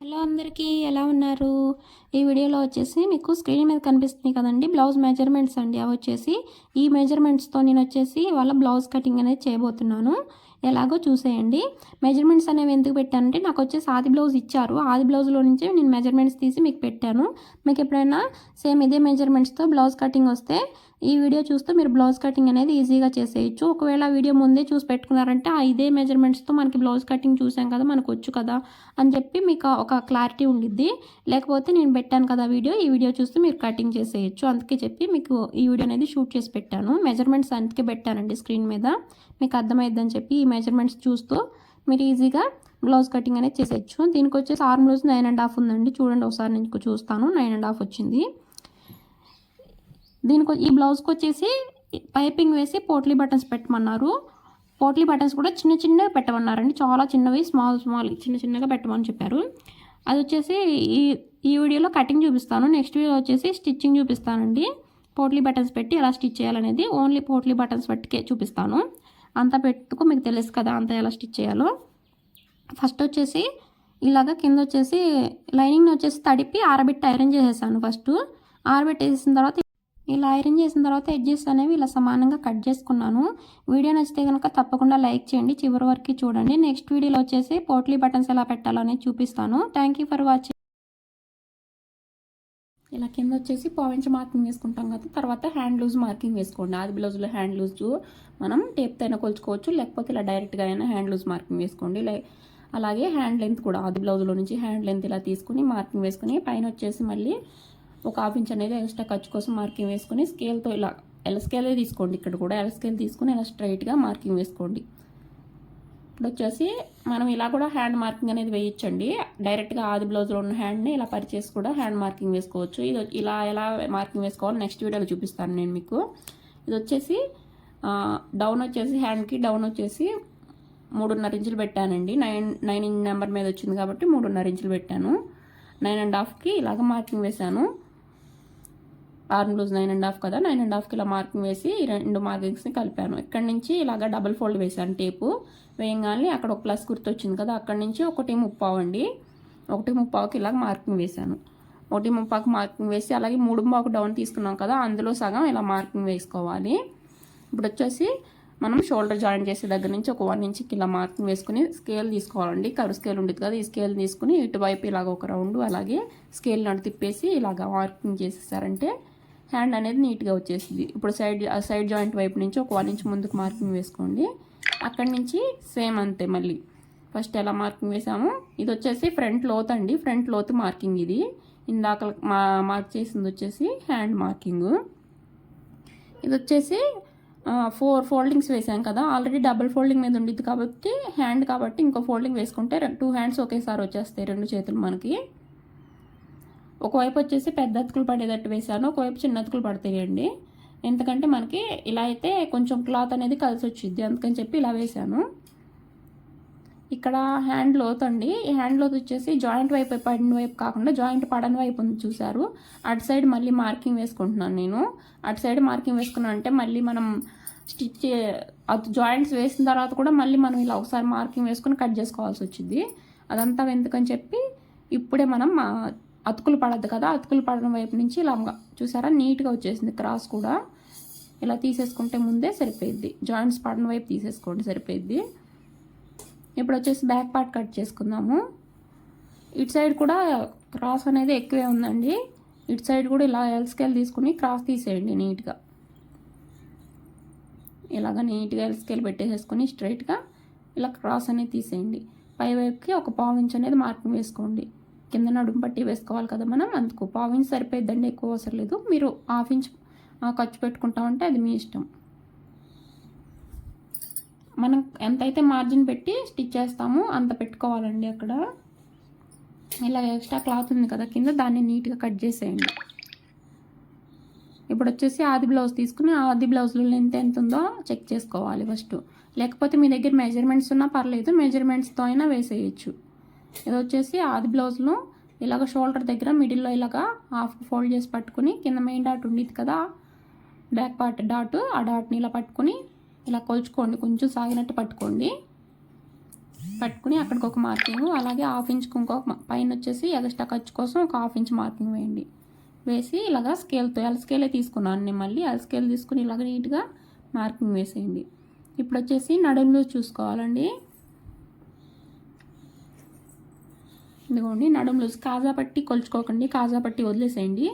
Hello అందరికీ ఎలా ఉన్నారు? ఈ వీడియోలో వచ్చేసి మీకు స్క్రీన్ మీద కనిపిస్తుంది కదండి బ్లౌజ్ మెజర్మెంట్స్ అండి. అవి వచ్చేసి ఈ మెజర్మెంట్స్తో నేను వచ్చేసి వాళ్ళ బ్లౌజ్ కటింగ్ అనేది చేయబోతున్నాను. ఎలాగో చూసేయండి. మెజర్మెంట్స్ అనేవి ఎందుకు పెట్టానంటే నాకు వచ్చేసి ఆది బ్లౌజ్ ఇచ్చారు. ఆది బ్లౌజ్లో నుంచి నేను మెజర్మెంట్స్ తీసి మీకు పెట్టాను. మీకు ఎప్పుడైనా సేమ్ ఇదే మెజర్మెంట్స్తో బ్లౌజ్ కటింగ్ వస్తే ఈ వీడియో చూస్తే మీరు బ్లౌజ్ కటింగ్ అనేది ఈజీగా చేసేయచ్చు. ఒకవేళ వీడియో ముందే చూసి పెట్టుకున్నారంటే ఆ ఇదే మెజర్మెంట్స్తో మనకి బ్లౌజ్ కటింగ్ చూసాం కదా మనకు వచ్చు కదా అని చెప్పి మీకు ఒక క్లారిటీ ఉండిద్ది. లేకపోతే నేను పెట్టాను కదా వీడియో ఈ వీడియో చూస్తే మీరు కటింగ్ చేసేయచ్చు. అందుకే చెప్పి మీకు ఈ వీడియో అనేది షూట్ చేసి పెట్టాను. మెజర్మెంట్స్ అందుకే పెట్టానండి స్క్రీన్ మీద. మీకు అర్థమైద్దని చెప్పి ఈ మెజర్మెంట్స్ చూస్తూ మీరు ఈజీగా బ్లౌజ్ కటింగ్ అనేది చేసేయచ్చు. దీనికి వచ్చేసి arm loose nine and half ఉందండి. చూడండి ఒకసారి నేను చూస్తాను. నైన్ అండ్ హాఫ్ వచ్చింది. దీనికి ఈ బ్లౌజ్కి వచ్చేసి పైపింగ్ వేసి పోట్లీ బటన్స్ పెట్టమన్నారు. పోట్లీ బటన్స్ కూడా చిన్న చిన్నగా పెట్టమన్నారండి. చాలా చిన్నవి స్మాల్ స్మాల్ చిన్న చిన్నగా పెట్టమని చెప్పారు. అది వచ్చేసి ఈ ఈ వీడియోలో కటింగ్ చూపిస్తాను. నెక్స్ట్ వీడియో వచ్చేసి స్టిచ్చింగ్ చూపిస్తానండి. పోట్లీ బటన్స్ పెట్టి ఎలా స్టిచ్ చేయాలనేది ఓన్లీ పోట్లీ బటన్స్ పెట్టికే చూపిస్తాను. అంతా పెట్టుకు మీకు తెలుసు కదా అంతా ఎలా స్టిచ్ చేయాలో. ఫస్ట్ వచ్చేసి ఇలాగ కింద వచ్చేసి లైనింగ్ వచ్చేసి తడిపి ఆరబెట్టి ఐరన్ చేసేసాను ఫస్ట్. ఆరబెట్టేసిన తర్వాత ఇలా ఐరన్ చేసిన తర్వాత ఎడ్జెస్ అనేవి ఇలా సమానంగా కట్ చేసుకున్నాను. వీడియో నచ్చితే కనుక తప్పకుండా లైక్ చేయండి. చివరి వరకు చూడండి. నెక్స్ట్ వీడియోలో వచ్చేసి పోట్లీ బటన్స్ ఎలా పెట్టాలో అనేది చూపిస్తాను. థ్యాంక్ యూ ఫర్ వాచింగ్ ఇలా కింద వచ్చేసి పావించ్ మార్కింగ్ వేసుకుంటాం కదా. తర్వాత హ్యాండ్ లూజ్ మార్కింగ్ వేసుకోండి. ఆది బ్లౌజ్లో హ్యాండ్ లూజ్ మనం టేప్తో అయినా కొలుచుకోవచ్చు. లేకపోతే ఇలా డైరెక్ట్గా అయినా హ్యాండ్ లూజ్ మార్కింగ్ వేసుకోండి. అలాగే హ్యాండ్ లెంత్ కూడా ఆది బ్లౌజ్లో నుంచి హ్యాండ్ లెంత్ ఇలా తీసుకుని మార్కింగ్ వేసుకుని పైన వచ్చేసి మళ్ళీ ఒక హాఫ్ ఇంచ్ అనేది ఎక్స్ట్రా ఖర్చు కోసం మార్కింగ్ వేసుకొని స్కేల్తో ఇలా ఎల్ స్కేలే తీసుకోండి. ఇక్కడ కూడా ఎల్ స్కేల్ తీసుకుని ఇలా స్ట్రైట్గా మార్కింగ్ వేసుకోండి. ఇప్పుడు వచ్చేసి మనం ఇలా కూడా హ్యాండ్ మార్కింగ్ అనేది వేయచ్చండి. డైరెక్ట్గా ఆది బ్లౌజ్లో ఉన్న హ్యాండ్ని ఇలా పరిచేసి కూడా హ్యాండ్ మార్కింగ్ వేసుకోవచ్చు. ఇది ఇలా ఎలా మార్కింగ్ వేసుకోవాలో నెక్స్ట్ వీడియోలో చూపిస్తాను నేను మీకు. ఇది వచ్చేసి డౌన్ వచ్చేసి హ్యాండ్కి డౌన్ వచ్చేసి మూడున్నర ఇంచులు పెట్టానండి. నైన్ నైన్ ఇంచ్ నెంబర్ మీద వచ్చింది కాబట్టి మూడున్నర ఇంచులు పెట్టాను. నైన్ అండ్ హాఫ్కి ఇలాగ మార్కింగ్ వేశాను. Arm loose nine and half కదా నైన్ అండ్ హాఫ్కి ఇలా మార్కింగ్ వేసి రెండు మార్కింగ్స్ని కలిపాను. ఇక్కడ నుంచి ఇలాగ డబుల్ ఫోల్డ్ వేసాను టేపు. వేయంగానే అక్కడ ఒక ప్లస్ గుర్తు వచ్చింది కదా అక్కడ నుంచి ఒకటి ముప్పావు అండి. ఒకటి ముప్పావుకి ఇలాగ మార్కింగ్ వేశాను. ఒకటి ముప్పాకు మార్కింగ్ వేసి అలాగే మూడు ముప్పాకు డౌన్ తీసుకున్నాం కదా అందులో సగం ఇలా మార్కింగ్ వేసుకోవాలి. ఇప్పుడు వచ్చేసి మనం షోల్డర్ జాయిన్ చేసే దగ్గర నుంచి ఒక వన్ ఇంచ్కి ఇలా మార్కింగ్ వేసుకుని స్కేల్ తీసుకోవాలండి. కరు స్కేల్ ఉండేది కదా ఈ స్కేల్ తీసుకుని ఇటువైపు ఇలాగ ఒక రౌండ్ అలాగే స్కేల్ నడు తిప్పేసి ఇలాగ మార్కింగ్ చేసేసారంటే హ్యాండ్ అనేది నీట్గా వచ్చేసింది. ఇప్పుడు సైడ్ సైడ్ జాయింట్ వైపు నుంచి ఒక వన్ ఇంచ్ ముందుకు మార్కింగ్ వేసుకోండి. అక్కడి నుంచి సేమ్ అంతే మళ్ళీ. ఫస్ట్ ఎలా మార్కింగ్ వేసాము? ఇది వచ్చేసి ఫ్రంట్ లోత్ అండి. ఫ్రంట్ లోత్ మార్కింగ్ ఇది. ఇందాక మా మార్క్ చేసింది వచ్చేసి హ్యాండ్ మార్కింగ్. ఇది వచ్చేసి ఫోర్ ఫోల్డింగ్స్ వేసాం కదా. ఆల్రెడీ డబుల్ ఫోల్డింగ్ మీద ఉండిద్ది కాబట్టి హ్యాండ్ కాబట్టి ఇంకో ఫోల్డింగ్ వేసుకుంటే టూ హ్యాండ్స్ ఒకేసారి వచ్చేస్తాయి రెండు చేతులు మనకి. ఒకవైపు వచ్చేసి పెద్ద అతుకులు పడేటట్టు వేసాను ఒకవైపు చిన్న అతుకులు పడతాయండి. ఎందుకంటే మనకి ఇలా అయితే కొంచెం క్లాత్ అనేది కలిసి వచ్చింది అందుకని చెప్పి ఇలా వేసాను ఇక్కడ హ్యాండ్ లోత్ అండి. ఈ హ్యాండ్ లోత్ వచ్చేసి జాయింట్ వైపు పడిన వైపు కాకుండా జాయింట్ పడని వైపు ఉంది చూసారు అటు సైడ్ మళ్ళీ మార్కింగ్ వేసుకుంటున్నాను నేను. అటు సైడ్ మార్కింగ్ వేసుకున్నాను అంటే మళ్ళీ మనం స్టిచ్ అది జాయింట్స్ వేసిన తర్వాత కూడా మళ్ళీ మనం ఇలా ఒకసారి మార్కింగ్ వేసుకుని కట్ చేసుకోవాల్సి వచ్చింది అదంతా ఎందుకని చెప్పి ఇప్పుడే మనం అతుకులు పడద్దు కదా అతుకులు పడడం వైపు నుంచి ఇలా చూసారా? నీట్గా వచ్చేసింది క్రాస్ కూడా. ఇలా తీసేసుకుంటే ముందే సరిపోయిద్ది. జాయింట్స్ పడడం వైపు తీసేసుకోండి సరిపోయిద్ది. ఇప్పుడు వచ్చేసి బ్యాక్ పార్ట్ కట్ చేసుకుందాము. ఇటు సైడ్ కూడా క్రాస్ అనేది ఎక్కువే ఉందండి. ఇటు సైడ్ కూడా ఇలా ఎల్ స్కేల్ తీసుకుని క్రాస్ తీసేయండి నీట్గా. ఇలాగ నీట్గా ఎల్ స్కేల్ పెట్టేసేసుకుని స్ట్రైట్గా ఇలా క్రాస్ అనేది తీసేయండి. పై వైపుకి ఒక పావు ఇంచ్ అనేది మార్కింగ్ వేసుకోండి. కింద నడుము పట్టి వేసుకోవాలి కదా మనం. అందుకు పావు ఇంచ్ సరిపోయిద్దండి ఎక్కువ అవసరం లేదు. మీరు హాఫ్ ఇంచ్ ఖర్చు పెట్టుకుంటామంటే అది మీ ఇష్టం. మనం ఎంతైతే మార్జిన్ పెట్టి స్టిచ్ చేస్తామో అంత పెట్టుకోవాలండి అక్కడ. ఇలా ఎక్స్ట్రా క్లాత్ ఉంది కదా కింద దాన్ని నీట్గా కట్ చేసేయండి. ఇప్పుడు వచ్చేసి ఆది బ్లౌజ్ తీసుకుని ఆది బ్లౌజ్లో లెంత్ ఎంత ఉందో చెక్ చేసుకోవాలి ఫస్ట్. లేకపోతే మీ దగ్గర మెజర్మెంట్స్ ఉన్నా పర్లేదు మెజర్మెంట్స్తో అయినా వేసేయచ్చు. ఇది వచ్చేసి ఆది బ్లౌజ్లో ఇలాగ షోల్డర్ దగ్గర మిడిల్లో ఇలాగ హాఫ్ ఫోల్డ్ చేసి పట్టుకుని కింద మెయిన్ డాట్ ఉండేది కదా బ్యాక్ పార్ట్ డాట్ ఆ డాట్ని ఇలా పట్టుకుని ఇలా కొలుచుకోండి కొంచెం సాగినట్టు పట్టుకోండి. పట్టుకుని అక్కడికి ఒక మార్కింగ్ అలాగే హాఫ్ ఇంచ్కి ఇంకొక పైన వచ్చేసి ఎగస్ట్రా ఖర్చు కోసం ఒక హాఫ్ ఇంచ్ మార్కింగ్ వేయండి. వేసి ఇలాగా స్కేల్తో ఎల్ స్కేలే తీసుకున్నాను నేను మళ్ళీ ఎల్ స్కేల్ తీసుకుని ఇలాగ నీట్గా మార్కింగ్ వేసేయండి. ఇప్పుడు వచ్చేసి నడుములు చూసుకోవాలండి. ఇదిగోండి నడుములు లూజ్. కాజా పట్టి కొలుచుకోకండి కాజా పట్టి వదిలేసేయండి.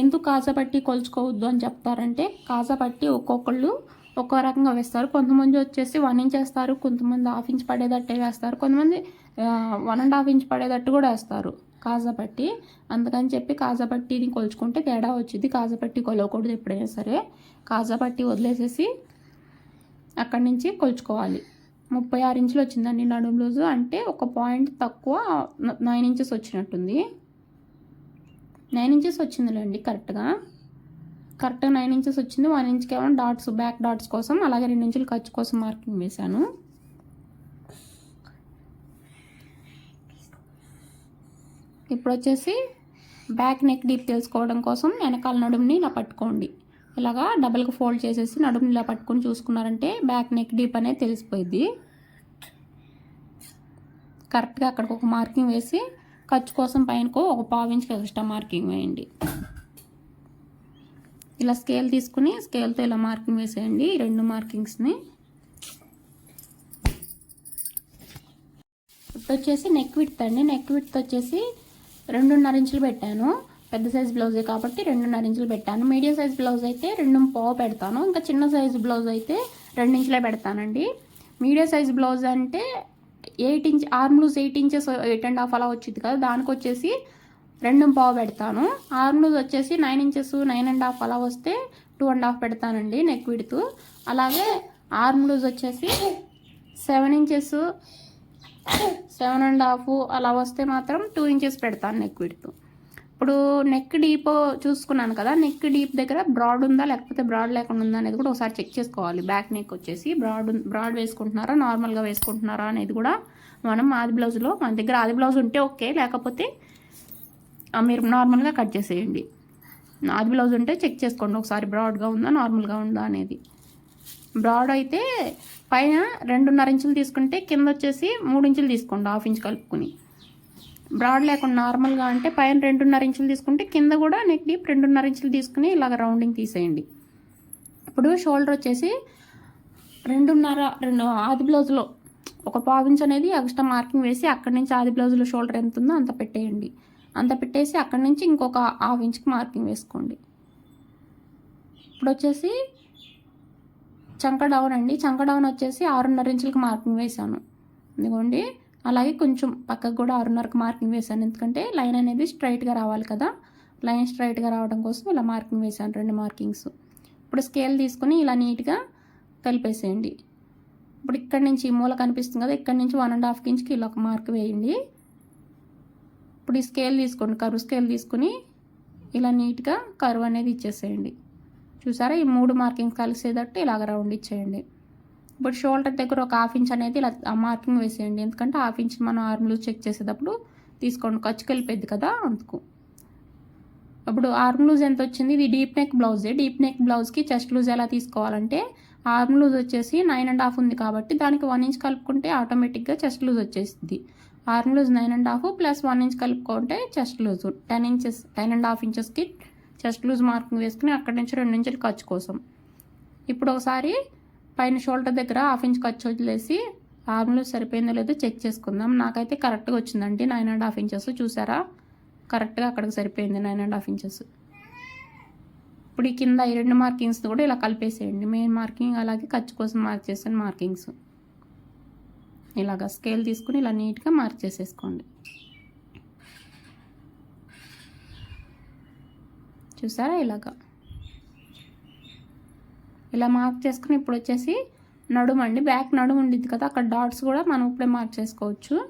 ఎందుకు కాజా పట్టి కొలుచుకోవద్దు అని చెప్తారంటే కాజా పట్టి ఒక్కొక్కళ్ళు ఒక్కో రకంగా వేస్తారు. కొంతమంది వచ్చేసి వన్ ఇంచ్ వేస్తారు కొంతమంది హాఫ్ ఇంచ్ పడేటట్టే వేస్తారు. కొంతమంది వన్ అండ్ హాఫ్ ఇంచ్ పడేటట్టు కూడా వేస్తారు కాజా పట్టి. అందుకని చెప్పి కాజా పట్టిని కొలుచుకుంటే తేడా వచ్చింది కాజా పట్టి కొలవకూడదు ఎప్పుడైనా సరే. కాజా పట్టి వదిలేసేసి అక్కడి నుంచి కొలుచుకోవాలి. ముప్పై ఆరు ఇంచులు వచ్చిందండి నడుము లూజు. అంటే ఒక పాయింట్ తక్కువ నైన్ ఇంచెస్ వచ్చినట్టుంది. నైన్ ఇంచెస్ వచ్చిందిలేండి కరెక్ట్గా. కరెక్ట్గా నైన్ ఇంచెస్ వచ్చింది. వన్ ఇంచ్ కేవలం డాట్స్ బ్యాక్ డాట్స్ కోసం అలాగే రెండు ఇంచులు ఖర్చు కోసం మార్కింగ్ వేశాను. ఇప్పుడు వచ్చేసి బ్యాక్ నెక్ డీప్ తెలుసుకోవడం కోసం వెనకాల నడుముని ఇలా పట్టుకోండి. ఇలాగా డబల్గా ఫోల్డ్ చేసేసి నడుముని ఇలా పట్టుకొని చూసుకున్నారంటే బ్యాక్ నెక్ డీప్ అనేది తెలిసిపోయింది కరెక్ట్గా అక్కడికి ఒక మార్కింగ్ వేసి ఖర్చు కోసం పైనకు ఒక పావు ఇంచుకి ఎక్స్ట్రా మార్కింగ్ వేయండి. ఇలా స్కేల్ తీసుకుని స్కేల్తో ఇలా మార్కింగ్ వేసేయండి రెండు మార్కింగ్స్ని. ఇప్పుడు వచ్చేసి నెక్ విడ్త్ అండి. నెక్ విడ్త్ వచ్చేసి రెండున్నర ఇంచులు పెట్టాను. పెద్ద సైజ్ బ్లౌజే కాబట్టి రెండున్నర ఇంచులు పెట్టాను. మీడియం సైజ్ బ్లౌజ్ అయితే రెండు పావు పెడతాను. ఇంకా చిన్న సైజ్ బ్లౌజ్ అయితే రెండు ఇంచులే పెడతానండి. మీడియం సైజ్ బ్లౌజ్ అంటే eight inch arm loose eight inches eight and half అలా వచ్చింది కదా దానికి వచ్చేసి రెండు పావు పెడతాను. ఆర్మ్ లూజ్ వచ్చేసి nine inches nine and half అలా వస్తే టూ అండ్ హాఫ్ పెడతానండి నెక్ విడుతూ అలాగే ఆర్మ్ లూజ్ వచ్చేసి seven inches seven and half అలా వస్తే మాత్రం టూ ఇంచెస్ పెడతాను నెక్ విడుతూ ఇప్పుడు నెక్ డీప్ చూసుకున్నాను కదా నెక్ డీప్ దగ్గర బ్రాడ్ ఉందా లేకపోతే బ్రాడ్ లేకుండా ఉందా అనేది కూడా ఒకసారి చెక్ చేసుకోవాలి. బ్యాక్ నెక్ వచ్చేసి బ్రాడ్ బ్రాడ్ వేసుకుంటున్నారా నార్మల్గా వేసుకుంటున్నారా అనేది కూడా మనం ఆది బ్లౌజ్లో మన దగ్గర ఆది బ్లౌజ్ ఉంటే ఓకే లేకపోతే మీరు నార్మల్గా కట్ చేసేయండి. ఆది బ్లౌజ్ ఉంటే చెక్ చేసుకోండి ఒకసారి బ్రాడ్గా ఉందా నార్మల్గా ఉందా అనేది. బ్రాడ్ అయితే పైన రెండున్నర ఇంచులు తీసుకుంటే కింద వచ్చేసి మూడు ఇంచులు తీసుకోండి హాఫ్ ఇంచ్ కలుపుకుని. బ్రాడ్ లేకుండా నార్మల్గా అంటే పైన రెండున్నర ఇంచులు తీసుకుంటే కింద కూడా నెక్ డీప్ రెండున్నర ఇంచులు తీసుకుని ఇలాగ రౌండింగ్ తీసేయండి. ఇప్పుడు షోల్డర్ వచ్చేసి రెండున్నర రెండు ఆది బ్లౌజ్లో ఒక పావు అనేది ఎక్స్ట్రా మార్కింగ్ వేసి అక్కడి నుంచి ఆది బ్లౌజ్లో షోల్డర్ ఎంత ఉందో అంత పెట్టేయండి. అంత పెట్టేసి అక్కడి నుంచి ఇంకొక హాఫ్ ఇంచ్కి మార్కింగ్ వేసుకోండి. ఇప్పుడు వచ్చేసి చంక డౌన్ అండి. చంక డౌన్ వచ్చేసి ఆరున్నర ఇంచులకి మార్కింగ్ వేశాను ఇదిగోండి. అలాగే కొంచెం పక్కకు కూడా ఆరున్నరకు మార్కింగ్ వేశాను. ఎందుకంటే లైన్ అనేది స్ట్రైట్గా రావాలి కదా. లైన్ స్ట్రైట్గా రావడం కోసం ఇలా మార్కింగ్ వేశాను రెండు మార్కింగ్స్. ఇప్పుడు స్కేల్ తీసుకుని ఇలా నీట్గా కలిపేసేయండి. ఇప్పుడు ఇక్కడ నుంచి ఈ మూల కనిపిస్తుంది కదా ఇక్కడ నుంచి వన్ అండ్ హాఫ్ ఇంచ్కి ఇలా ఒక మార్క్ వేయండి. ఇప్పుడు ఈ స్కేల్ తీసుకోండి కరువు స్కేల్ తీసుకుని ఇలా నీట్గా కరువు అనేది ఇచ్చేసేయండి. చూసారా? ఈ మూడు మార్కింగ్స్ కలిసేటట్టు ఇలాగ రౌండ్ ఇచ్చేయండి. ఇప్పుడు షోల్డర్ దగ్గర ఒక హాఫ్ ఇంచ్ అనేది ఇలా మార్కింగ్ వేసేయండి. ఎందుకంటే హాఫ్ ఇంచ్ మనం ఆర్మ్ లూజ్ చెక్ చేసేటప్పుడు తీసుకోండి. ఖర్చుకి వెళ్ళిపోద్ది కదా అందుకు. ఇప్పుడు ఆర్మ్ లూజ్ ఎంత వచ్చింది? ఇది డీప్ నెక్ బ్లౌజే. డీప్ నెక్ బ్లౌజ్కి చెస్ట్ లూజ్ ఎలా తీసుకోవాలంటే ఆర్మ్ లూజ్ వచ్చేసి నైన్ అండ్ హాఫ్ ఉంది కాబట్టి దానికి వన్ ఇంచ్ కలుపుకుంటే ఆటోమేటిక్గా చెస్ట్ లూజ్ వచ్చేసింది arm loose nine and half plus one inch కలుపుకుంటే chest loose. Ten inches ten and half ఇంచెస్కి చెస్ట్ లూజ్ మార్కింగ్ వేసుకుని అక్కడి నుంచి రెండు ఇంచులు ఖర్చు కోసం. ఇప్పుడు ఒకసారి పైన షోల్డర్ దగ్గర హాఫ్ ఇంచ్ ఖర్చు వదిలేసి ఆర్మ్లో సరిపోయిందో లేదో చెక్ చేసుకుందాం. నాకైతే కరెక్ట్గా వచ్చిందండి. Nine and half inches. చూసారా? కరెక్ట్గా అక్కడికి సరిపోయింది నైన్ అండ్ హాఫ్ ఇంచెస్. ఇప్పుడు ఈ కింద ఈ రెండు మార్కింగ్స్ కూడా ఇలా కలిపేసేయండి. మెయిన్ మార్కింగ్ అలాగే ఖర్చు కోసం మార్క్ చేసిన మార్కింగ్స్. ఇలాగ స్కేల్ తీసుకుని ఇలా నీట్గా మార్క్ చేసేసుకోండి చూసారా ఇలాగా? ఇలా మార్క్ చేసుకుని ఇప్పుడు వచ్చేసి నడుము అండి. బ్యాక్ నడుము ఉండిద్ది కదా అక్కడ డాట్స్ కూడా మనం ఇప్పుడే మార్క్ చేసుకోవచ్చు.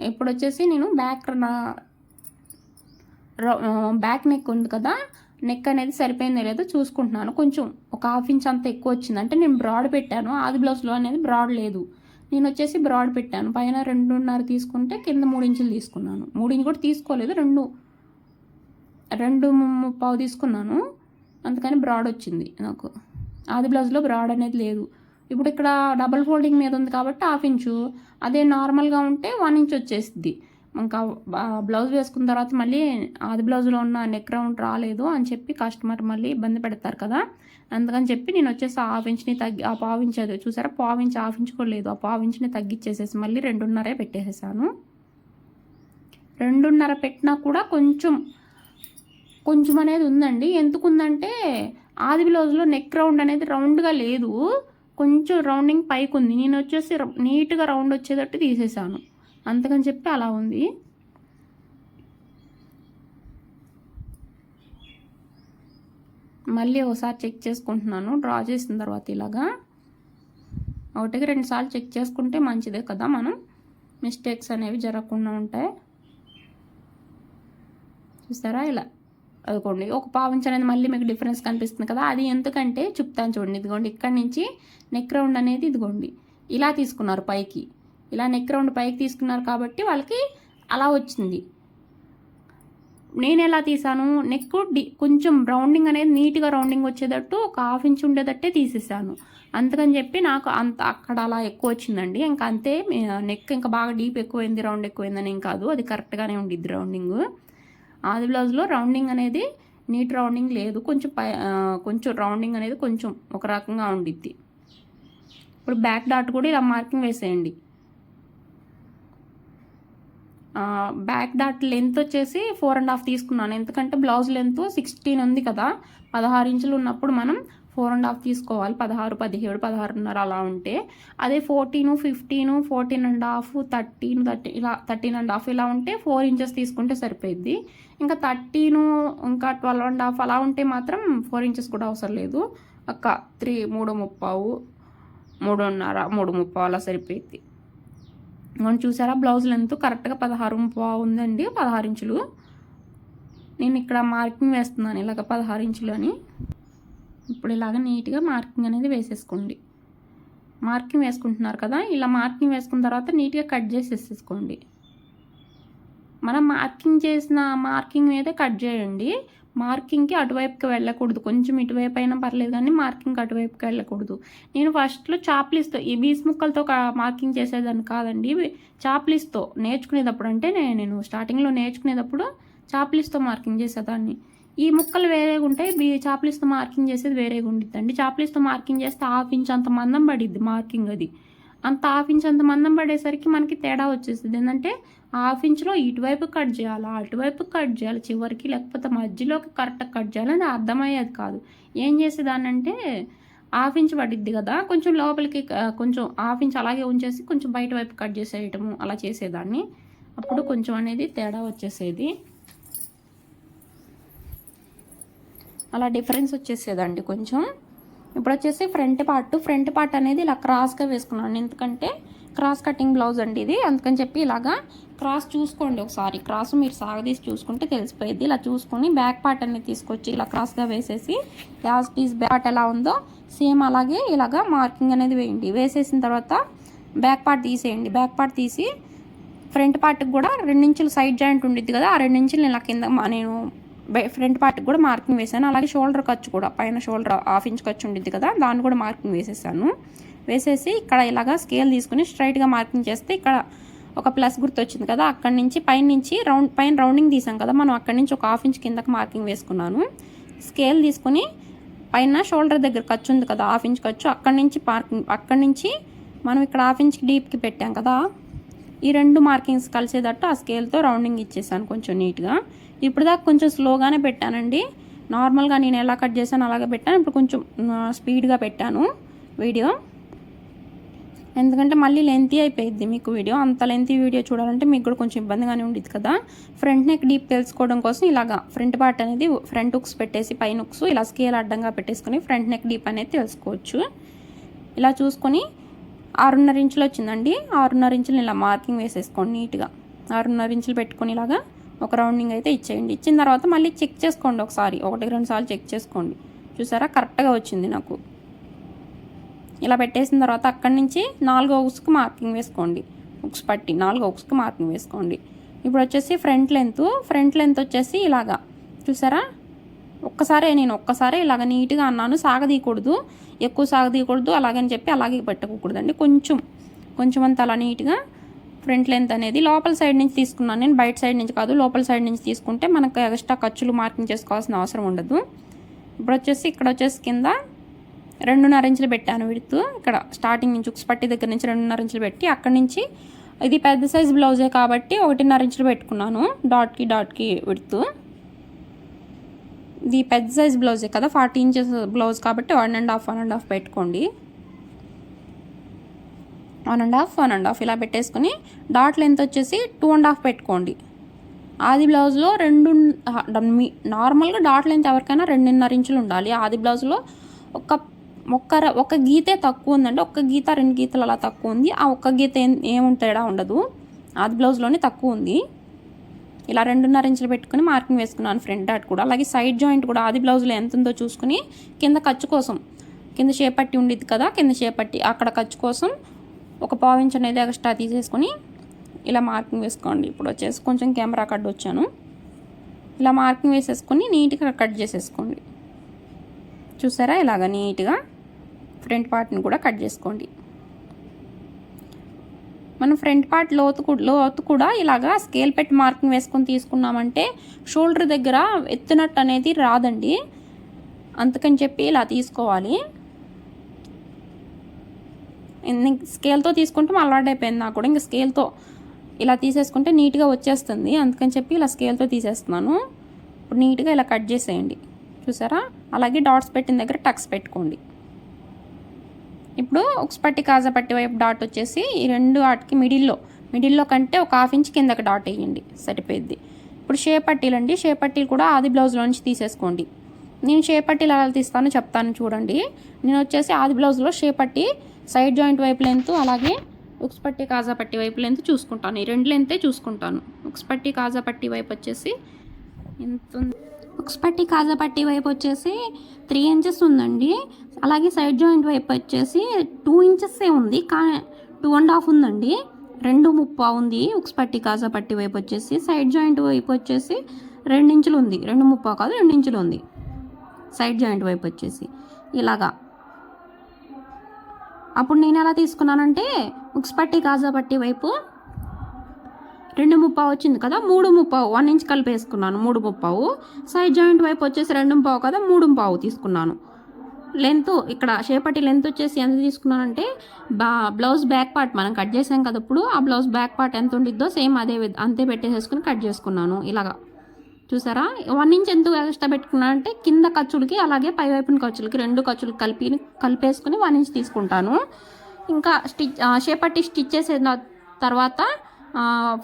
ఇప్పుడు వచ్చేసి నేను బ్యాక్ బ్యాక్ నెక్ ఉంది కదా నెక్ అనేది సరిపోయిందో లేదో చూసుకుంటున్నాను. కొంచెం ఒక హాఫ్ ఇంచ్ అంత ఎక్కువ వచ్చింది. అంటే నేను బ్రాడ్ పెట్టాను ఆది బ్లౌజ్లో అనేది బ్రాడ్ లేదు. నేను వచ్చేసి బ్రాడ్ పెట్టాను. పైన రెండున్నర తీసుకుంటే కింద మూడు ఇంచులు తీసుకున్నాను. మూడు ఇంచు కూడా తీసుకోలేదు రెండు రెండు ము- పావు తీసుకున్నాను. అందుకని బ్రాడ్ వచ్చింది నాకు. ఆది బ్లౌజ్లో బ్రాడ్ అనేది లేదు. ఇప్పుడు ఇక్కడ డబుల్ ఫోల్డింగ్ మీద ఉంది కాబట్టి హాఫ్ ఇంచు. అదే నార్మల్గా ఉంటే వన్ ఇంచ్ వచ్చేస్తుంది ఇంకా బ్లౌజ్ వేసుకున్న తర్వాత మళ్ళీ ఆది బ్లౌజ్లో ఉన్న నెక్ రౌండ్ రాలేదు అని చెప్పి కస్టమర్ మళ్ళీ ఇబ్బంది పెడతారు కదా. అందుకని చెప్పి నేను వచ్చేసి హాఫ్ ఇంచ్ని తగ్గి ఆ పావు ఇంచ్ అది చూసారా? పావు ఇంచ్ హాఫ్ ఇంచ్ కూడా లేదు. ఆ పావు ఇంచ్ని తగ్గించేసేసి మళ్ళీ రెండున్నరే పెట్టేసేసాను. రెండున్నర పెట్టినా కూడా కొంచెం కొంచెం అనేది ఉందండి. ఎందుకు ఉందంటే ఆది బ్లౌజ్లో నెక్ రౌండ్ అనేది రౌండ్గా లేదు. కొంచెం రౌండింగ్ పైకి ఉంది. నేను వచ్చేసి నీట్గా రౌండ్ వచ్చేటట్టు తీసేసాను. అందుకని చెప్పి అలా ఉంది. మళ్ళీ ఒకసారి చెక్ చేసుకుంటున్నాను. డ్రా చేసిన తర్వాత ఇలాగా. ఒకటికి రెండు సార్లు చెక్ చేసుకుంటే మంచిదే కదా మనం. మిస్టేక్స్ అనేవి జరగకుండా ఉంటాయి. చూసారా ఇలా? అదిగోండి ఒక పావించ్ అనేది మళ్ళీ మీకు డిఫరెన్స్ కనిపిస్తుంది కదా అది ఎందుకంటే చెప్తాను చూడండి. ఇదిగోండి ఇక్కడ నుంచి నెక్ రౌండ్ అనేది ఇదిగోండి. ఇలా తీసుకున్నారు పైకి. ఇలా నెక్ రౌండ్ పైకి తీసుకున్నారు కాబట్టి వాళ్ళకి అలా వచ్చింది. నేను ఎలా తీసాను నెక్ డి కొంచెం రౌండింగ్ అనేది నీట్గా రౌండింగ్ వచ్చేటట్టు ఒక హాఫ్ ఇంచ్ ఉండేటట్టే తీసేసాను అందుకని చెప్పి నాకు అంత అక్కడ అలా ఎక్కువ వచ్చిందండి. ఇంకా అంతే నెక్ ఇంకా బాగా డీప్ ఎక్కువైంది రౌండ్ ఎక్కువైందని ఏం కాదు. అది కరెక్ట్గానే ఉండిద్ది రౌండింగ్ ఆది బ్లౌజ్లో రౌండింగ్ అనేది నీట్ రౌండింగ్ లేదు. కొంచెం పై కొంచెం రౌండింగ్ అనేది కొంచెం ఒక రకంగా ఉండిద్ది. ఇప్పుడు బ్యాక్ డాట్ కూడా ఇలా మార్కింగ్ వేసేయండి. బ్యాక్ డాట్ లెంత్ వచ్చేసి ఫోర్ అండ్ హాఫ్ తీసుకున్నాను. ఎందుకంటే బ్లౌజ్ లెంత్ సిక్స్టీన్ ఉంది కదా. పదహారు ఇంచులు ఉన్నప్పుడు మనం ఫోర్ అండ్ హాఫ్ తీసుకోవాలి. పదహారు పదిహేడు పదహారున్నర అలా ఉంటే. అదే fourteen fifteen fourteen and half thirteen thirty ఇలా థర్టీన్ అండ్ హాఫ్ ఇలా ఉంటే ఫోర్ ఇంచెస్ తీసుకుంటే సరిపోయిద్ది. ఇంకా థర్టీన్ ఇంకా ట్వెల్వ్ అండ్ హాఫ్ అలా ఉంటే మాత్రం ఫోర్ ఇంచెస్ కూడా అవసరం లేదు. అక్క త్రీ మూడు ముప్పావు మూడున్నర మూడు ముప్పావు అలా సరిపోయిద్ది. మనం చూసారా బ్లౌజ్ లెంత్ కరెక్ట్గా పదహారు ముప్పావు ఉందండి పదహారు ఇంచులు. నేను ఇక్కడ మార్కింగ్ వేస్తున్నాను ఇలాగ పదహారు ఇంచులు అని ఇప్పుడు ఇలాగ నీట్గా మార్కింగ్ అనేది వేసేసుకోండి. మార్కింగ్ వేసుకుంటున్నారు కదా ఇలా మార్కింగ్ వేసుకున్న తర్వాత నీట్గా కట్ చేసేసేసుకోండి. మనం మార్కింగ్ చేసిన మార్కింగ్ మీదే కట్ చేయండి. మార్కింగ్కి అటువైపుకి వెళ్ళకూడదు. కొంచెం ఇటువైపు అయినా పర్లేదు కానీ మార్కింగ్ అటువైపుకి వెళ్ళకూడదు. నేను ఫస్ట్లో చాప్లిస్తో ఈ బీస్ ముక్కలతో కా- మార్కింగ్ చేసేదాన్ని కాదండి. ఇవి చాప్లిస్తో నేర్చుకునేటప్పుడు అంటే నేను స్టార్టింగ్లో నేర్చుకునేటప్పుడు చాప్లిస్తో మార్కింగ్ చేసేదాన్ని. ఈ ముక్కలు వేరేగా ఉంటాయి బి చాప్లిస్తో మార్కింగ్ చేసేది వేరేగా ఉండిద్దండి. చాప్లిస్తో మార్కింగ్ చేస్తే హాఫ్ ఇంచ్ అంత మందం పడిద్ది మార్కింగ్ అది. అంత హాఫ్ ఇంచ్ అంత మందం పడేసరికి మనకి తేడా వచ్చేస్తుంది. ఏంటంటే హాఫ్ ఇంచ్లో ఇటువైపు కట్ చేయాలి అటువైపు కట్ చేయాలి చివరికి లేకపోతే మధ్యలోకి కరెక్ట్గా కట్ చేయాలి అర్థమయ్యేది కాదు. ఏం చేసేదానంటే హాఫ్ ఇంచ్ పడిద్ది కదా కొంచెం లోపలికి కొంచెం హాఫ్ ఇంచ్ అలాగే ఉంచేసి కొంచెం బయట వైపు కట్ చేసేయటము అలా చేసేదాన్ని. అప్పుడు కొంచెం అనేది తేడా వచ్చేసేది. అలా డిఫరెన్స్ వచ్చేసేదండి కొంచెం. ఇప్పుడు వచ్చేసి ఫ్రంట్ పార్ట్ ఫ్రంట్ పార్ట్ అనేది ఇలా క్రాస్గా వేసుకున్నాను. ఎందుకంటే క్రాస్ కటింగ్ బ్లౌజ్ అండి ఇది. అందుకని చెప్పి ఇలాగా క్రాస్ చూసుకోండి ఒకసారి. క్రాస్ మీరు సాగదీసి చూసుకుంటే తెలిసిపోయింది ఇలా చూసుకొని బ్యాక్ పార్ట్ అనేది తీసుకొచ్చి ఇలా క్రాస్గా వేసేసి యాజ్ పీస్ బ్యాక్ పార్ట్ ఎలా ఉందో సేమ్ అలాగే ఇలాగా మార్కింగ్ అనేది వేయండి. వేసేసిన తర్వాత బ్యాక్ పార్ట్ తీసేయండి. బ్యాక్ పార్ట్ తీసి ఫ్రంట్ పార్ట్కి కూడా రెండించులు సైడ్ జాయింట్ ఉండిద్ది కదా ఆ రెండించులు ఇలా కింద మా- నేను ఫ్రంట్ పార్ట్కి కూడా మార్కింగ్ వేసాను అలాగే షోల్డర్ ఖర్చు కూడా పైన షోల్డర్ హాఫ్ ఇంచ్ ఖర్చు ఉండిద్ది కదా దాన్ని కూడా మార్కింగ్ వేసేసాను. వేసేసి ఇక్కడ ఇలాగా స్కేల్ తీసుకుని స్ట్రైట్గా మార్కింగ్ చేస్తే ఇక్కడ ఒక ప్లస్ గుర్తు వచ్చింది కదా అక్కడి నుంచి పైన నుంచి రౌండ్ పైన రౌండింగ్ తీసాం కదా మనం అక్కడి నుంచి ఒక హాఫ్ ఇంచ్ కిందకి మార్కింగ్ వేసుకున్నాను. స్కేల్ తీసుకుని పైన షోల్డర్ దగ్గర ఖర్చు ఉంది కదా హాఫ్ ఇంచ్ ఖర్చు అక్కడి నుంచి మార్కింగ్ అక్కడి నుంచి మనం ఇక్కడ హాఫ్ ఇంచ్ డీప్కి పెట్టాం కదా ఈ రెండు మార్కింగ్స్ కలిసేటట్టు ఆ స్కేల్తో రౌండింగ్ ఇచ్చేసాను కొంచెం నీట్గా ఇప్పుడు దాకా కొంచెం స్లోగానే పెట్టానండి. నార్మల్గా నేను ఎలా కట్ చేశాను అలాగే పెట్టాను. ఇప్పుడు కొంచెం స్పీడ్గా పెట్టాను వీడియో. ఎందుకంటే మళ్ళీ లెంతీ అయిపోయింది మీకు వీడియో. అంత లెంతీ వీడియో చూడాలంటే మీకు కూడా కొంచెం ఇబ్బందిగానే ఉండేది కదా. ఫ్రంట్ నెక్ డీప్ తెలుసుకోవడం కోసం ఇలాగా ఫ్రంట్ పార్ట్ అనేది ఫ్రంట్ హుక్స్ పెట్టేసి పైన హుక్స్ ఇలా స్కేల్ అడ్డంగా పెట్టేసుకొని ఫ్రంట్ నెక్ డీప్ అనేది తెలుసుకోవచ్చు. ఇలా చూసుకొని ఆరున్నర ఇంచులు వచ్చిందండి. ఆరున్నర ఇంచులు ఇలా మార్కింగ్ వేసేసుకోండి నీట్గా ఆరున్నర ఇంచులు పెట్టుకొని ఇలాగా ఒక రౌండింగ్ అయితే ఇచ్చేయండి. ఇచ్చిన తర్వాత మళ్ళీ చెక్ చేసుకోండి ఒకసారి. ఒకటి రెండు సార్లు చెక్ చేసుకోండి. చూసారా? కరెక్ట్గా వచ్చింది నాకు. ఇలా పెట్టేసిన తర్వాత అక్కడి నుంచి నాలుగో ఉక్స్కి మార్కింగ్ వేసుకోండి. ఉక్స్ పట్టి నాలుగో ఉక్స్కి మార్కింగ్ వేసుకోండి. ఇప్పుడు వచ్చేసి ఫ్రంట్ లెంత్ ఫ్రంట్ లెంత్ వచ్చేసి ఇలాగా. చూసారా? ఒక్కసారే నేను ఒక్కసారే ఇలాగ నీట్గా అన్నాను. సాగదీయకూడదు. ఎక్కువ సాగదీయకూడదు. అలాగని చెప్పి అలాగే పెట్టకూడదండి. కొంచెం కొంచెం అంత అలా నీట్గా ఫ్రంట్ లెంత్ అనేది లోపల సైడ్ నుంచి తీసుకున్నాను. నేను బయట సైడ్ నుంచి కాదు లోపల సైడ్ నుంచి తీసుకుంటే మనకు ఎక్స్ట్రా ఖర్చులు మార్కింగ్ చేసుకోవాల్సిన అవసరం ఉండదు. ఇప్పుడు వచ్చేసి ఇక్కడ వచ్చేసి కింద రెండున్నర ఇంచులు పెట్టాను విడుతు. ఇక్కడ స్టార్టింగ్ నుంచి ఉక్స్ పట్టి దగ్గర నుంచి రెండున్నర ఇంచులు పెట్టి అక్కడి నుంచి ఇది పెద్ద సైజ్ బ్లౌజే కాబట్టి ఒకటిన్నర ఇంచులు పెట్టుకున్నాను. డాట్కి డాట్కి విడుతు. ఇది పెద్ద సైజ్ బ్లౌజే కదా ఫార్టీ ఇంచెస్ బ్లౌజ్ కాబట్టి one and half one and half పెట్టుకోండి. One and half one and half ఇలా పెట్టేసుకుని డాట్ లెంత్ వచ్చేసి టూ అండ్ హాఫ్ పెట్టుకోండి. ఆది బ్లౌజ్లో రెండు మీ నార్మల్గా డాట్ లెంత్ ఎవరికైనా రెండున్నర ఇంచులు ఉండాలి. ఆది బ్లౌజ్లో ఒక ఒక్క ఒక గీతే తక్కువ ఉందండి ఒక్క గీత రెండు గీతలు అలా తక్కువ ఉంది. ఆ ఒక్క గీత ఏం తేడా ఉండదు. ఆది బ్లౌజ్లోనే తక్కువ ఉంది. ఇలా రెండున్నర ఇంచులు పెట్టుకుని మార్కింగ్ వేసుకున్నాను ఫ్రంట్ డాట్ కూడా. అలాగే సైడ్ జాయింట్ కూడా ఆది బ్లౌజ్లో ఎంత ఉందో చూసుకుని కింద ఖర్చు కోసం కింద షేప్ ఉండేది కదా కింద చేపట్టి అక్కడ ఖర్చు కోసం ఒక పావు ఇంచ్ అనేది ఎక్స్ట్రా తీసేసుకొని ఇలా మార్కింగ్ వేసుకోండి. ఇప్పుడు వచ్చేసి కొంచెం కెమెరా కట్ వచ్చాను. ఇలా మార్కింగ్ వేసేసుకొని నీట్గా కట్ చేసేసుకోండి. చూసారా? ఇలాగ నీట్గా ఫ్రంట్ పార్ట్ని కూడా కట్ చేసుకోండి. మనం ఫ్రంట్ పార్ట్ లోతు లోతు కూడా ఇలాగా స్కేల్ పెట్టి మార్కింగ్ వేసుకొని తీసుకున్నామంటే షోల్డర్ దగ్గర ఎత్తునట్టు అనేది రాదండి. అందుకని చెప్పి ఇలా తీసుకోవాలి. స్కేల్తో తీసుకుంటే అలవాటు అయిపోయింది నాకు కూడా. ఇంకా స్కేల్తో ఇలా తీసేసుకుంటే నీట్గా వచ్చేస్తుంది. అందుకని చెప్పి ఇలా స్కేల్తో తీసేస్తున్నాను. ఇప్పుడు నీట్గా ఇలా కట్ చేసేయండి. చూసారా? అలాగే డాట్స్ పెట్టిన దగ్గర టక్స్ పెట్టుకోండి. ఇప్పుడు ఒక పట్టి కాజా పట్టి వైపు డాట్ వచ్చేసి ఈ రెండు వాటికి మిడిల్లో మిడిల్లో కంటే ఒక హాఫ్ ఇంచ్ కిందకి డాట్ వేయండి. సరిపోయింది ఇప్పుడు షే పట్టీలు షే పట్టీలు కూడా ఆది బ్లౌజ్లో నుంచి తీసేసుకోండి. నేను షే పట్టీలు ఎలా తీస్తానో చెప్తాను చూడండి. నేను వచ్చేసి ఆది బ్లౌజ్లో షే పట్టి సైడ్ జాయింట్ వైపు లెంత్ అలాగే ఉక్స్ పట్టి కాజా పట్టి వైపు లెంత్ చూసుకుంటాను. ఈ రెండు లెంతే చూసుకుంటాను. ఉక్స్ పట్టి కాజా పట్టి వైపు వచ్చేసి ఎంత ఉంది? ఉక్స్ పట్టి కాజా పట్టి వైపు వచ్చేసి త్రీ ఇంచెస్ ఉందండి. అలాగే సైడ్ జాయింట్ వైపు వచ్చేసి టూ ఇంచెస్సే ఉంది. కా టూ అండ్ హాఫ్ ఉందండి. రెండు ముప్పా ఉంది ఉక్స్ పట్టి కాజా పట్టి వైపు వచ్చేసి. సైడ్ జాయింట్ వైపు వచ్చేసి రెండించులు ఉంది. రెండు ముప్పా కాదు రెండు ఇంచులు ఉంది. సైడ్ జాయింట్ వైపు వచ్చేసి. ఇలాగా. అప్పుడు నేను ఎలా తీసుకున్నానంటే ఉక్స్ పట్టి కాజా పట్టి వైపు రెండు ముప్పావు వచ్చింది కదా మూడు ముప్పావు వన్ ఇంచ్ కలిపేసుకున్నాను మూడు ముప్పావు. సైడ్ జాయింట్ వైపు వచ్చేసి రెండు ముప్పావు కదా మూడు ముప్పావు తీసుకున్నాను. లెంత్ ఇక్కడ షేపటి లెంత్ వచ్చేసి ఎంత తీసుకున్నానంటే బా బ్లౌజ్ బ్యాక్ పార్ట్ మనం కట్ చేసాం కదా ఇప్పుడు ఆ బ్లౌజ్ బ్యాక్ పార్ట్ ఎంత ఉండిద్దో సేమ్ అదే అంతే పెట్టేసేసుకుని కట్ చేసుకున్నాను ఇలాగా. చూసారా? వన్ ఇంచ్ ఎందుకు ఎక్స్ట్రా పెట్టుకున్నానంటే కింద ఖర్చులకి అలాగే పై వైపున ఖర్చులకి రెండు ఖర్చులు కలిపి కలిపేసుకుని వన్ ఇంచ్ తీసుకుంటాను. ఇంకా స్టిచ్ షేపట్టి స్టిచ్ చేసిన తర్వాత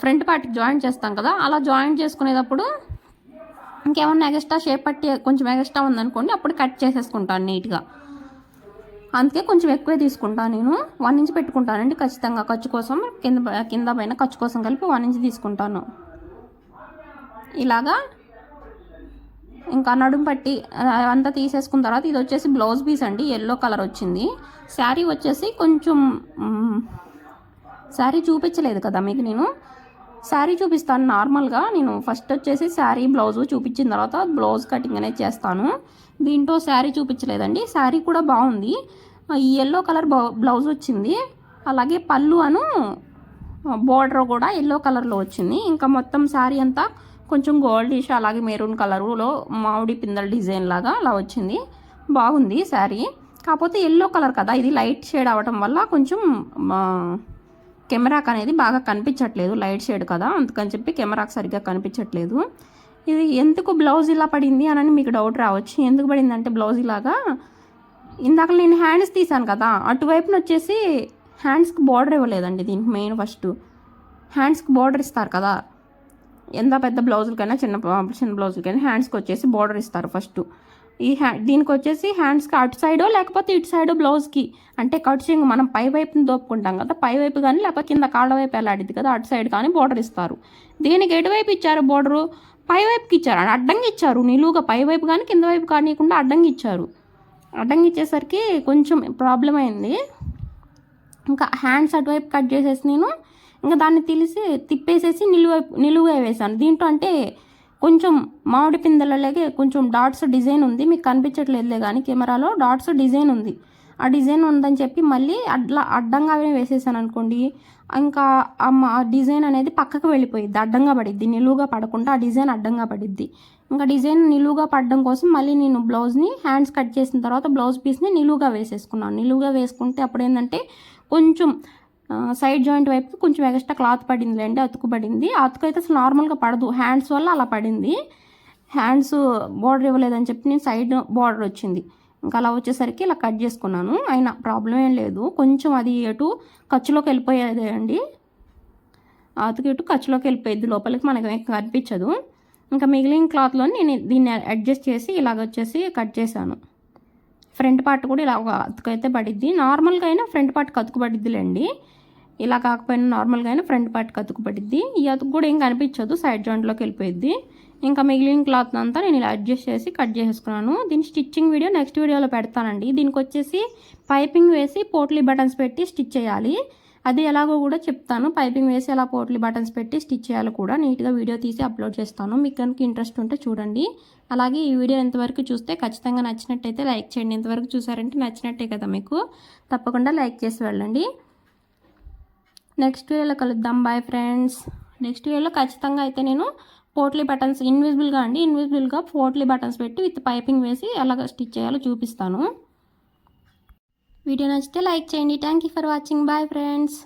ఫ్రంట్ పార్ట్కి జాయింట్ చేస్తాం కదా అలా జాయింట్ చేసుకునేటప్పుడు ఇంకేమన్నా ఎగస్ట్రా షేప్ పట్టి కొంచెం ఎగస్ట్రా ఉందనుకోండి అప్పుడు కట్ చేసేసుకుంటాను నీట్గా అందుకే కొంచెం ఎక్కువే తీసుకుంటాను నేను. వన్ ఇంచ్ పెట్టుకుంటానండి ఖచ్చితంగా. ఖర్చు కోసం కింద కింద పైన ఖర్చు కోసం కలిపి వన్ ఇంచ్ తీసుకుంటాను. ఇలాగా ఇంకా నడుము పట్టి అంతా తీసేసుకున్న తర్వాత ఇది వచ్చేసి బ్లౌజ్ పీస్ అండి ఎల్లో కలర్ వచ్చింది. శారీ వచ్చేసి కొంచెం శారీ చూపించలేదు కదా మీకు నేను. శారీ చూపిస్తాను నార్మల్గా. నేను ఫస్ట్ వచ్చేసి శారీ బ్లౌజ్ చూపించిన తర్వాత బ్లౌజ్ కటింగ్ అనేది చేస్తాను. దీంట్లో శారీ చూపించలేదండి. శారీ కూడా బాగుంది. ఈ ఎల్లో కలర్ బ్లౌజ్ వచ్చింది. అలాగే పళ్ళు అను బోర్డర్ కూడా ఎల్లో కలర్లో వచ్చింది. ఇంకా మొత్తం శారీ అంతా కొంచెం గోల్డిష్ అలాగే మెరూన్ కలరులో మామిడి పిందల డిజైన్ లాగా అలా వచ్చింది. బాగుంది శారీ. కాకపోతే ఎల్లో కలర్ కదా ఇది లైట్ షేడ్ అవ్వటం వల్ల కొంచెం మా, కెమెరాకి అనేది బాగా కనిపించట్లేదు. లైట్ షేడ్ కదా అందుకని చెప్పి కెమెరాకి సరిగ్గా కనిపించట్లేదు. ఇది ఎందుకు బ్లౌజ్ ఇలా పడింది అని మీకు డౌట్ రావచ్చు. ఎందుకు పడింది అంటే బ్లౌజ్ ఇలాగా ఇందాక నేను హ్యాండ్స్ తీసాను కదా అటువైపున వచ్చేసి హ్యాండ్స్కి బార్డర్ ఇవ్వలేదండి దీనికి మెయిన్ ఫస్ట్. హ్యాండ్స్కి బార్డర్ ఇస్తారు కదా ఎంత పెద్ద బ్లౌజులకైనా చిన్న చిన్న బ్లౌజులకైనా హ్యాండ్స్కి వచ్చేసి బార్డర్ ఇస్తారు ఫస్ట్ ఈ హ్యా దీనికి వచ్చేసి హ్యాండ్స్కి అటు సైడో లేకపోతే ఇటు సైడో బ్లౌజ్కి. అంటే కట్చింగ్ మనం పై వైపుని దోపుకుంటాం కదా పై వైపు కానీ లేకపోతే కింద కాళ్ళ వైపు వెళ్ళాడిద్ది కదా అటు సైడ్ కానీ బార్డర్ ఇస్తారు. దీనికి ఎటువైపు ఇచ్చారు బార్డరు పై వైపుకి ఇచ్చారు అని అడ్డంగా ఇచ్చారు. నిలువుగా పై వైపు కానీ కింద వైపు కానీయకుండా అడ్డంగా ఇచ్చారు. అడ్డంగా ఇచ్చేసరికి కొంచెం ప్రాబ్లం అయింది. ఇంకా హ్యాండ్స్ అటువైపు కట్ చేసేసి నేను ఇంకా దాన్ని తెలిసి తిప్పేసేసి నిలువ నిలువుగా వేసాను దీంట్లో అంటే కొంచెం మామిడి పిందెలలాగే కొంచెం డాట్స్ డిజైన్ ఉంది. మీకు కనిపించట్లేదులే కానీ కెమెరాలో డాట్స్ డిజైన్ ఉంది. ఆ డిజైన్ ఉందని చెప్పి మళ్ళీ అడ్లా అడ్డంగా వేసేసాను అనుకోండి. ఇంకా ఆ మా- డిజైన్ అనేది పక్కకు వెళ్ళిపోయిద్ది. అడ్డంగా పడిద్ది. నిలువుగా పడకుండా ఆ డిజైన్ అడ్డంగా పడిద్ది. ఇంకా డిజైన్ నిలువుగా పడడం కోసం మళ్ళీ నేను బ్లౌజ్ని హ్యాండ్స్ కట్ చేసిన తర్వాత బ్లౌజ్ పీస్ని నిలువుగా వేసేసుకున్నాను. నిలువుగా వేసుకుంటే అప్పుడు ఏంటంటే కొంచెం సైడ్ జాయింట్ వైపు కొంచెం ఎక్స్ట్రా క్లాత్ పడింది అండి అతుకు పడింది అయితే అసలు నార్మల్గా పడదు. హ్యాండ్స్ వల్ల అలా పడింది. హ్యాండ్స్ బార్డర్ ఇవ్వలేదని చెప్పి నేను సైడ్ బార్డర్ వచ్చింది. ఇంకా అలా వచ్చేసరికి ఇలా కట్ చేసుకున్నాను. అయినా ప్రాబ్లం ఏం లేదు. కొంచెం అది ఎటు ఖర్చులోకి వెళ్ళిపోయేదే అండి. ఆ అతుకు ఇటు ఖర్చులోకి వెళ్ళిపోయేది లోపలికి మనకి కనిపించదు. ఇంకా మిగిలిన క్లాత్లో నేను దీన్ని అడ్జస్ట్ చేసి ఇలాగ వచ్చేసి కట్ చేశాను. ఫ్రంట్ పార్ట్ కూడా ఇలా ఒక అతుకు అయితే పడిద్ది. నార్మల్గా అయినా ఫ్రంట్ పార్ట్ అతుకు పడిద్దిలేండి ఇలా కాకపోయినా నార్మల్గా అయినా ఫ్రంట్ పార్ట్కి అతుకు పడిద్ది ఈ అతుకు కూడా ఏం కనిపించదు సైడ్ జాయింట్లోకి వెళ్ళిపోయిద్ది. ఇంకా మిగిలిన క్లాత్ అంతా నేను ఇలా అడ్జస్ట్ చేసి కట్ చేసుకున్నాను దీని స్టిచ్చింగ్ వీడియో నెక్స్ట్ వీడియోలో పెడతానండి. దీనికి వచ్చేసి పైపింగ్ వేసి పోట్లీ బటన్స్ పెట్టి స్టిచ్ చేయాలి. అది ఎలాగో కూడా చెప్తాను. పైపింగ్ వేసి అలా పోట్లీ బటన్స్ పెట్టి స్టిచ్ చేయాలి కూడా. నీట్గా వీడియో తీసి అప్లోడ్ చేస్తాను. మీకు కనుక ఇంట్రెస్ట్ ఉంటే చూడండి. అలాగే ఈ వీడియో ఎంతవరకు చూస్తే ఖచ్చితంగా నచ్చినట్టయితే లైక్ చేయండి. ఎంతవరకు చూసారంటే నచ్చినట్టే కదా మీకు. తప్పకుండా లైక్ చేసి వెళ్ళండి. నెక్స్ట్ వీడియోలో కలుద్దాం బాయ్ ఫ్రెండ్స్ నెక్స్ట్ వీడియోలో ఖచ్చితంగా అయితే నేను పోట్లీ బటన్స్ ఇన్విజిబుల్గా అండి ఇన్విజిబుల్గా పోట్లీ బటన్స్ పెట్టి విత్ పైపింగ్ వేసి ఎలాగ స్టిచ్ చేయాలో చూపిస్తాను. వీడియో నచ్చితే లైక్ చేయండి. Thank you for watching bye friends